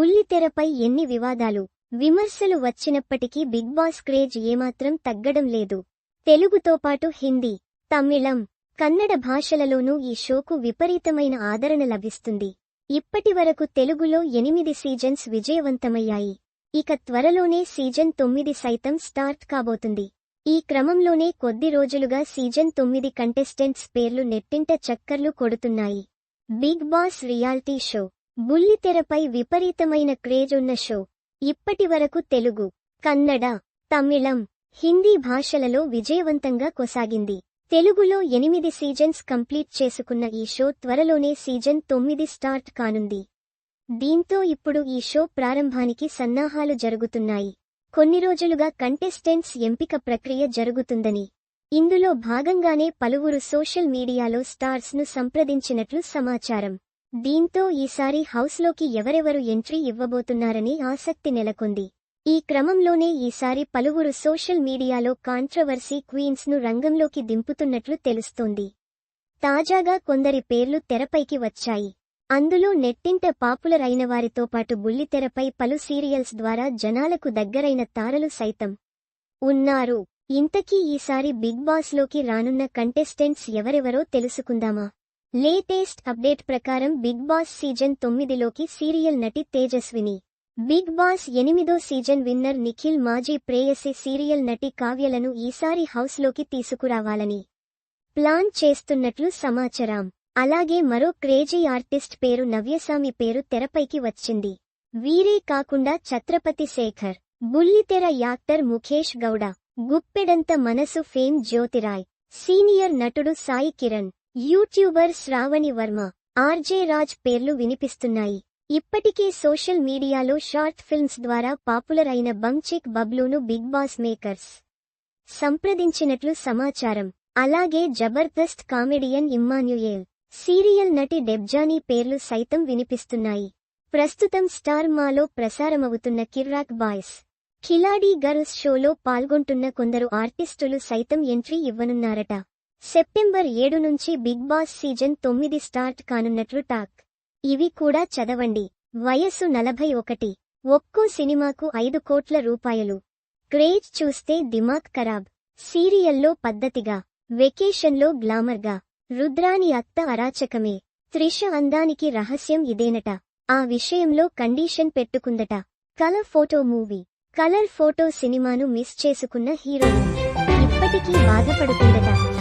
బుల్లితెరపై ఎన్ని వివాదాలు విమర్శలు వచ్చినప్పటికీ బిగ్ బాస్ క్రేజ్ ఏమాత్రం తగ్గడం లేదు. తెలుగుతో పాటు హిందీ తమిళం కన్నడ భాషలలోనూ ఈ షోకు విపరీతమైన ఆదరణ లభిస్తుంది. ఇప్పటివరకు తెలుగులో ఎనిమిది సీజన్స్ విజయవంతమయ్యాయి. ఇక త్వరలోనే సీజన్ తొమ్మిది సైతం స్టార్ట్ కాబోతుంది. ఈ క్రమంలోనే కొద్ది రోజులుగా సీజన్ తొమ్మిది కంటెస్టెంట్స్ పేర్లు నెట్టింట చక్కర్లు కొడుతున్నాయి. బిగ్ బాస్ రియాలిటీ షో బుల్లితెరపై విపరీతమైన క్రేజ్ ఉన్న షో ఇప్పటివరకు తెలుగు కన్నడ తమిళం హిందీ భాషలలో విజయవంతంగా కొసాగింది. తెలుగులో ఎనిమిది సీజన్స్ కంప్లీట్ చేసుకున్న ఈ షో త్వరలోనే సీజన్ తొమ్మిది స్టార్ట్ కానుంది. దీంతో ఇప్పుడు ఈ షో ప్రారంభానికి సన్నాహాలు జరుగుతున్నాయి. కొన్ని రోజులుగా కంటెస్టెంట్స్ ఎంపిక ప్రక్రియ జరుగుతుందని. ఇందులో భాగంగానే పలువురు సోషల్ మీడియాలో స్టార్స్ను సంప్రదించినట్లు సమాచారం. దీంతో ఈసారి హౌస్లోకి ఎవరెవరు ఎంట్రీ ఇవ్వబోతున్నారని ఆసక్తి నెలకొంది. ఈ క్రమంలోనే ఈసారి పలువురు సోషల్ మీడియాలో కాంట్రవర్సీ క్వీన్స్ను రంగంలోకి దింపుతున్నట్లు తెలుస్తోంది. తాజాగా కొందరి పేర్లు తెరపైకి వచ్చాయి. అందులో నెట్టింట పాపులర్ అయిన వారితో పాటు బుల్లితెరపై పలు సీరియల్స్ ద్వారా జనాలకు దగ్గరైన తారలు సైతం ఉన్నారు. ఇంతకీ ఈసారి బిగ్ బాస్లోకి రానున్న కంటెస్టెంట్స్ ఎవరెవరో తెలుసుకుందామా? లేటెస్ట్ అప్డేట్ ప్రకారం బిగ్ బాస్ సీజన్ తొమ్మిదిలోకి సీరియల్ నటి తేజస్విని. బిగ్ బాస్ ఎనిమిదో సీజన్ విన్నర్ నిఖిల్ మాజీ ప్రేయసి సీరియల్ నటి కావ్యలను ఈసారి హౌస్లోకి తీసుకురావాలని ప్లాన్ చేస్తున్నట్లు సమాచారం. అలాగే మరో క్రేజీ ఆర్టిస్ట్ పేరు నవ్యసామి పేరు తెరపైకి వచ్చింది. వీరే కాకుండా ఛత్రపతి శేఖర్ బుల్లితెర యాక్టర్ ముఖేష్ గౌడ గుప్పెడంత మనసు ఫేమ్ జ్యోతిరాయ్ సీనియర్ నటుడు సాయి కిరణ్ యూట్యూబర్ శ్రావణి వర్మ ఆర్జే రాజ్ పేర్లు వినిపిస్తున్నాయి. ఇప్పటికే సోషల్ మీడియాలో షార్ట్ ఫిల్మ్స్ ద్వారా పాపులర్ అయిన బంచెక్ బబ్లూను బిగ్ బాస్ మేకర్స్ సంప్రదించినట్లు సమాచారం. అలాగే జబర్దస్త్ కామెడియన్ ఇమ్మాన్యుయేల్ సీరియల్ నటి డెబ్జానీ పేర్లు సైతం వినిపిస్తున్నాయి. ప్రస్తుతం స్టార్ మాలో ప్రసారమవుతున్న కిర్రాక్ బాయ్స్ ఖిలాడీ గర్ల్స్ షోలో పాల్గొంటున్న కొందరు ఆర్టిస్టులు సైతం ఎంట్రీ ఇవ్వనున్నారట. సెప్టెంబర్ ఏడు నుంచి బిగ్ బాస్ సీజన్ తొమ్మిది స్టార్ట్ కానున్నట్లు టాక్. ఇవి కూడా చదవండి. వయస్సు నలభై ఒకటి. ఒక్కో సినిమాకు ఐదు కోట్ల రూపాయలు. క్రేజ్ చూస్తే దిమాగ్ ఖరాబ్. సీరియల్లో పద్ధతిగా. వెకేషన్లో గ్లామర్గా. రుద్రాని అత్త అరాచకమే. త్రిష అందానికి రహస్యం ఇదేనట. ఆ విషయంలో condition పెట్టుకుందట. Colour photo movie. Colour photo సినిమాను మిస్ చేసుకున్న హీరోయిన్. ఇప్పటికీ బాధపడుతుందట.